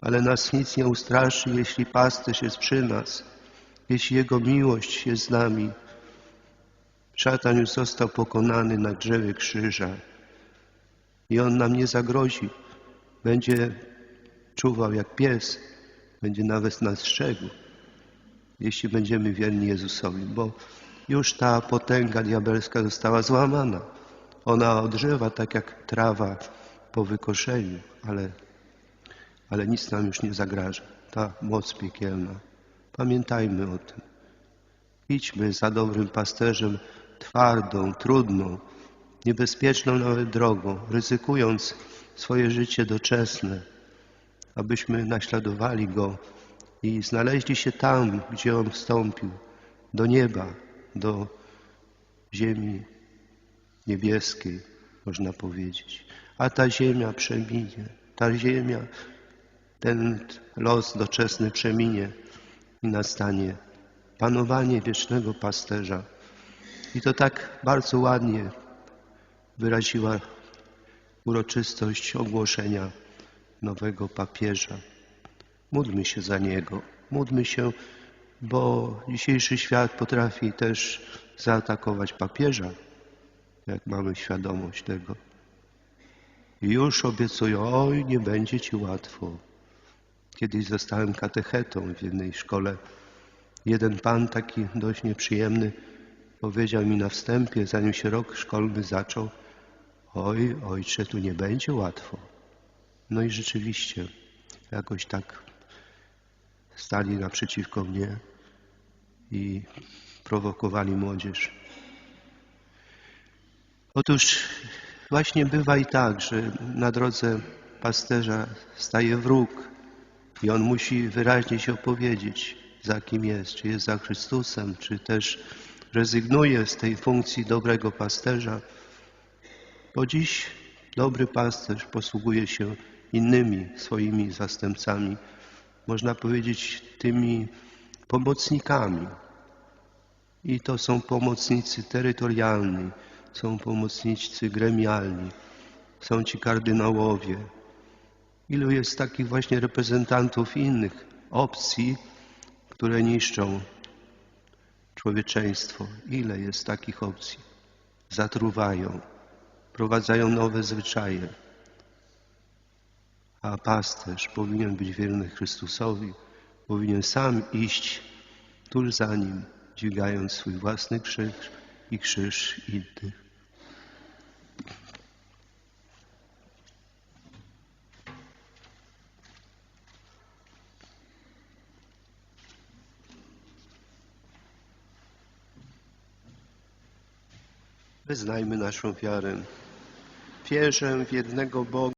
ale nas nic nie ustraszy, jeśli pasterz jest przy nas, jeśli Jego miłość jest z nami. Szatan już został pokonany na drzewie krzyża i on nam nie zagrozi. Będzie czuwał jak pies, będzie nawet nas strzegł, jeśli będziemy wierni Jezusowi, bo już ta potęga diabelska została złamana. Ona odżywa tak jak trawa po wykoszeniu, ale, ale nic nam już nie zagraża. Ta moc piekielna. Pamiętajmy o tym. Idźmy za dobrym pasterzem twardą, trudną, niebezpieczną nawet drogą, ryzykując swoje życie doczesne, abyśmy naśladowali Go i znaleźli się tam, gdzie On wstąpił, do nieba, do ziemi niebieskiej, można powiedzieć. A ta ziemia przeminie, ta ziemia, ten los doczesny przeminie i nastanie panowanie wiecznego pasterza. I to tak bardzo ładnie wyraziła uroczystość ogłoszenia nowego papieża. Módlmy się za niego, módlmy się, bo dzisiejszy świat potrafi też zaatakować papieża, jak mamy świadomość tego. I już obiecują, oj, nie będzie ci łatwo. Kiedyś zostałem katechetą w jednej szkole. Jeden pan, taki dość nieprzyjemny, powiedział mi na wstępie, zanim się rok szkolny zaczął, oj, ojcze, tu nie będzie łatwo. No i rzeczywiście, jakoś tak stali naprzeciwko mnie i prowokowali młodzież. Otóż właśnie bywa i tak, że na drodze pasterza staje wróg i on musi wyraźnie się opowiedzieć, za kim jest, czy jest za Chrystusem, czy też rezygnuje z tej funkcji dobrego pasterza, bo dziś dobry pasterz posługuje się innymi swoimi zastępcami, można powiedzieć tymi pomocnikami. I to są pomocnicy terytorialni, są pomocnicy gremialni, są ci kardynałowie. Ilu jest takich właśnie reprezentantów innych opcji, które niszczą człowieczeństwo? Ile jest takich opcji? Zatruwają, prowadzają nowe zwyczaje. A pasterz powinien być wierny Chrystusowi, powinien sam iść tuż za nim, dźwigając swój własny krzyż i krzyż innych. Wyznajmy naszą wiarę. Wierzę w jednego Boga.